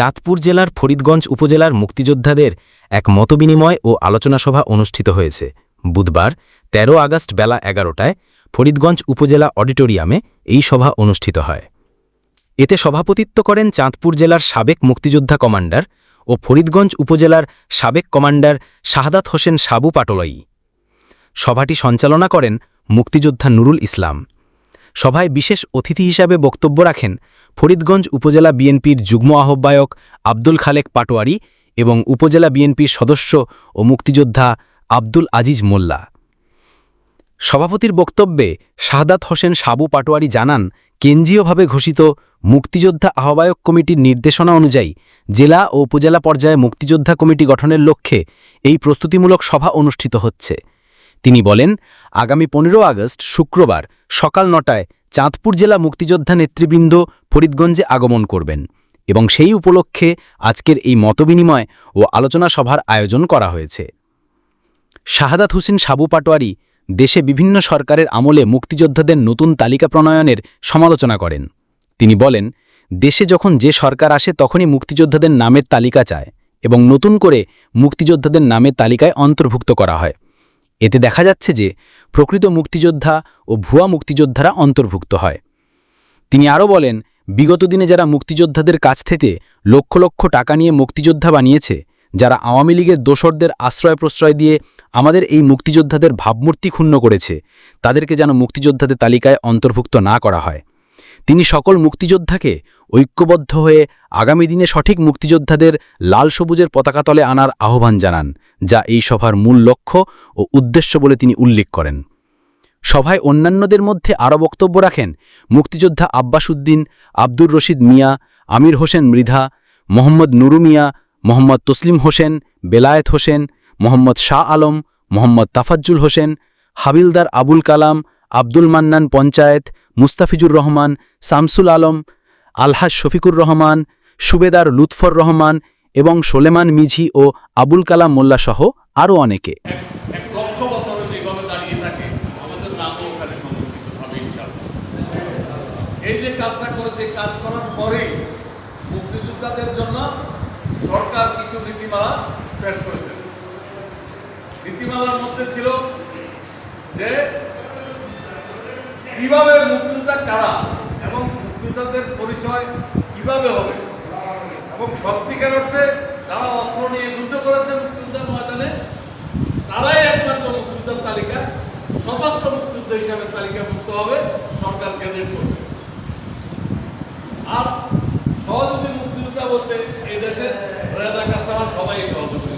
চাঁদপুর জেলার ফরিদগঞ্জ উপজেলার মুক্তিযোদ্ধাদের এক মতবিনিময় ও আলোচনা সভা অনুষ্ঠিত হয়েছে। বুধবার ১৩ আগস্ট বেলা এগারোটায় ফরিদগঞ্জ উপজেলা অডিটোরিয়ামে এই সভা অনুষ্ঠিত হয়। এতে সভাপতিত্ব করেন চাঁদপুর জেলার সাবেক মুক্তিযোদ্ধা কমান্ডার ও ফরিদগঞ্জ উপজেলার সাবেক কমান্ডার শাহাদাত হোসেন সাবু পাটলই। সভাটি সঞ্চালনা করেন মুক্তিযোদ্ধা নুরুল ইসলাম। সভায় বিশেষ অতিথি হিসাবে বক্তব্য রাখেন ফরিদগঞ্জ উপজেলা বিএনপির যুগ্ম আহ্বায়ক আব্দুল খালেক পাটোয়ারি এবং উপজেলা বিএনপির সদস্য ও মুক্তিযোদ্ধা আব্দুল আজিজ মোল্লা। সভাপতির বক্তব্যে শাহাদাত হোসেন সাবু পাটোয়ারি জানান, কেন্দ্রীয়ভাবে ঘোষিত মুক্তিযোদ্ধা আহ্বায়ক কমিটির নির্দেশনা অনুযায়ী জেলা ও উপজেলা পর্যায়ে মুক্তিযোদ্ধা কমিটি গঠনের লক্ষ্যে এই প্রস্তুতিমূলক সভা অনুষ্ঠিত হচ্ছে। তিনি বলেন, আগামী পনেরো আগস্ট শুক্রবার সকাল নটায় চাঁদপুর জেলা মুক্তিযোদ্ধা নেতৃবৃন্দ ফরিদগঞ্জে আগমন করবেন এবং সেই উপলক্ষে আজকের এই মতবিনিময় ও আলোচনা সভার আয়োজন করা হয়েছে। শাহাদাত হোসেন সাবু পাটোয়ারি দেশে বিভিন্ন সরকারের আমলে মুক্তিযোদ্ধাদের নতুন তালিকা প্রণয়নের সমালোচনা করেন। তিনি বলেন, দেশে যখন যে সরকার আসে তখনই মুক্তিযোদ্ধাদের নামের তালিকা চায় এবং নতুন করে মুক্তিযোদ্ধাদের নামের তালিকায় অন্তর্ভুক্ত করা হয়। এতে দেখা যাচ্ছে যে প্রকৃত মুক্তিযোদ্ধা ও ভুয়া মুক্তিযোদ্ধারা অন্তর্ভুক্ত হয়। তিনি আরও বলেন, বিগত দিনে যারা মুক্তিযোদ্ধাদের কাছ থেকে লক্ষ লক্ষ টাকা নিয়ে মুক্তিযোদ্ধা বানিয়েছে, যারা আওয়ামী লীগের দোসরদের আশ্রয় প্রশ্রয় দিয়ে আমাদের এই মুক্তিযোদ্ধাদের ভাবমূর্তি ক্ষুণ্ণ করেছে, তাদেরকে যেন মুক্তিযোদ্ধাদের তালিকায় অন্তর্ভুক্ত না করা হয়। তিনি সকল মুক্তিযোদ্ধাকে ঐক্যবদ্ধ হয়ে আগামী দিনে সঠিক মুক্তিযোদ্ধাদের লাল সবুজের পতাকাতলে আনার আহ্বান জানান, যা এই সভার মূল লক্ষ্য ও উদ্দেশ্য বলে তিনি উল্লেখ করেন। সভায় অন্যান্যদের মধ্যে আরও বক্তব্য রাখেন মুক্তিযোদ্ধা আব্বাস উদ্দিন আব্দুর রশিদ মিয়া, আমির হোসেন মৃধা, মোহাম্মদ নুরু মিয়া, মোহাম্মদ তসলিম হোসেন, বেলায়েত হোসেন, মোহাম্মদ শাহ আলম, মোহাম্মদ তাফাজ্জুল হোসেন, হাবিলদার আবুল কালাম আব্দুল মান্নান পঞ্চায়েত, মুস্তাফিজুর রহমান, শামসুল আলম, আলহাজ শফিকুর রহমান, সুবেদার লুৎফর রহমান এবং সোলেমান মিঝি ও আবুল কালাম মোল্লাসহ আরও অনেকে। নীতিমালা পেশ নীতিমালার মধ্যে ছিল যে কীভাবে মুক্তিযোদ্ধা কারা এবং মুক্তিযোদ্ধাদের পরিচয় কীভাবে হবে? এবং সত্যিকার অর্থে যারা অস্ত্র নিয়ে যুদ্ধ করেছে মুক্তিযোদ্ধার ময়দানে তারাই একমাত্র মুক্তিযোদ্ধার তালিকা। সশস্ত্র মুক্তিযুদ্ধ হিসাবে তালিকাভুক্ত হবে সরকার গেজেট করবে আর সহযোগী মুক্তিযোদ্ধা বলতে এই দেশে রেদা কাছাড়া সবাই সহযোগী।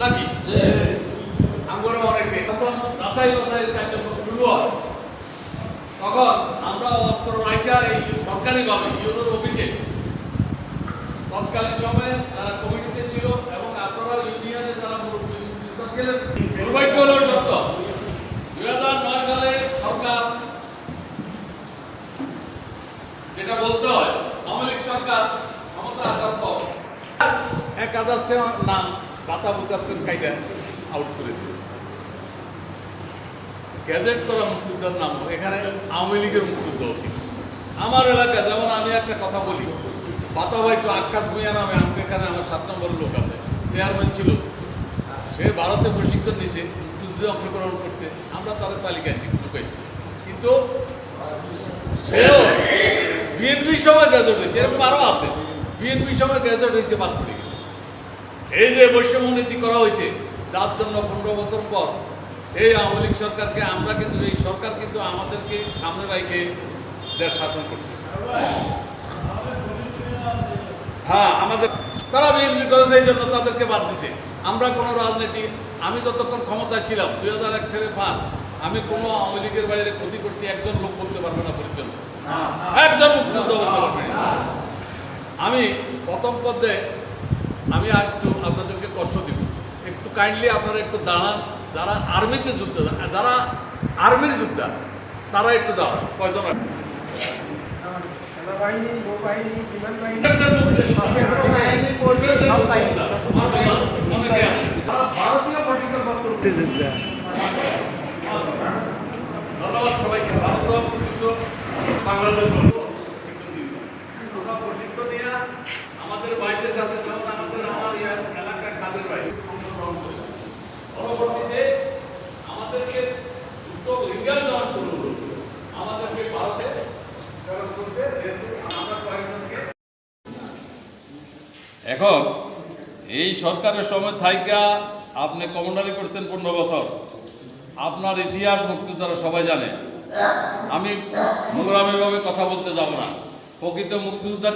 নাকি? আমরা অনেকে তখন রাসাই বাসাই হয় তখন আমরা অস্ত্র রাইখা এই সরকারিভাবে ইউনোর অফিসে। তৎকালীন সময়ে যারা কমিটিতে ছিল এবং আপনারা ইউনিয়নে মুক্তিযোদ্ধা ছিলেন দুর্ভাগ্য হলো সত্য দুই হাজার নয় সালে সরকার যেটা বলতে হয়, আওয়ামী সরকার ক্ষমতা আসার পর এক নাম বুতাতের কায়দা আউট করে দিল। গ্যাজেট করা মুক্তিযোদ্ধার নাম এখানে আওয়ামী লীগের মুক্তিযুদ্ধ ছিল আমার এলাকা, যেমন আমি একটা কথা বলি, বাতাবাই তো আখ্যাত ভূঁইয়া নামে, আমাকে এখানে আমার সাত নম্বর লোক আছে চেয়ারম্যান ছিল। সে ভারতে প্রশিক্ষণ নিছে, মুক্তিযুদ্ধে অংশগ্রহণ করছে, আমরা তাদের তালিকায় ঢুকেছি কিন্তু, সেও বিএনপি সময় গ্যাজেট হয়েছে, এরকম আরও আছে। বিএনপি সময় গ্যাজেট হয়েছে গেছে। এই যে বৈষম্য নীতি করা হয়েছে, যার জন্য পনেরো বছর পর এই আওয়ামী লীগ সরকারকে, আমরা কিন্তু এই সরকার কিন্তু আমাদেরকে সামনে রাখে দেশ শাসন করছে। হ্যাঁ আমাদের তারা বিএনপি করেছে, এই জন্য তাদেরকে বাদ দিছে। আমরা কোনো রাজনীতি আমি যতক্ষণ ক্ষমতায় ছিলাম, দুই হাজার এক থেকে পাঁচ, আমি কোনো আওয়ামী লীগের বাইরে ক্ষতি করছি, একজন লোক বলতে পারবে না পরিচালনা একজন আমি প্রথম পর্যায়ে আমি একটু আপনাদেরকে কষ্ট দিব। একটু কাইন্ডলি আপনারা একটু দাঁড়ান। যারা আর্মিতে যুদ্ধ যারা আর্মির যোদ্ধা তারা একটু দাও কয়জন? সেনাবাহিনী নৌবাহিনী বিমান বাহিনী। ভারতীয় ধন্যবাদ সবাইকে ভারত বাংলাদেশ প্রশিক্ষণ দিন। আমরা প্রশিক্ষণ নিয়ে আমাদের বাইরে এখন এই সরকারের সময় থাইকা আপনি কমান্ডারি করছেন পনেরো বছর। আপনার ইতিহাস মুক্তিযোদ্ধারা সবাই জানে। আমি নোংরামিভাবে কথা বলতে যাব না। প্রকৃত মুক্তিযোদ্ধার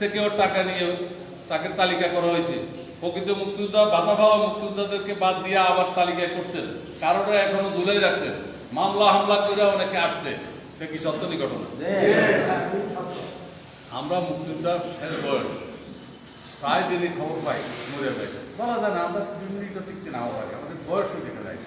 থেকেও টাকা নিয়ে তাকে তালিকা করা হয়েছে। প্রকৃত মুক্তিযোদ্ধা বাধা পাওয়া মুক্তিযোদ্ধাদেরকে বাদ দিয়ে আবার তালিকায় করছেন। কারোটা এখনও ঝুলেই রাখছেন মামলা হামলা করে অনেকে আসছে। এটা কি সত্য ঘটনা? আমরা মুক্তিযোদ্ধা শেষ বয়স। প্রায় দিনই খবর পাই, মরে যায়। বলা যায় না, আমরা তিন তো টিকতে নাও পারি, আমাদের বয়স যেতে যায়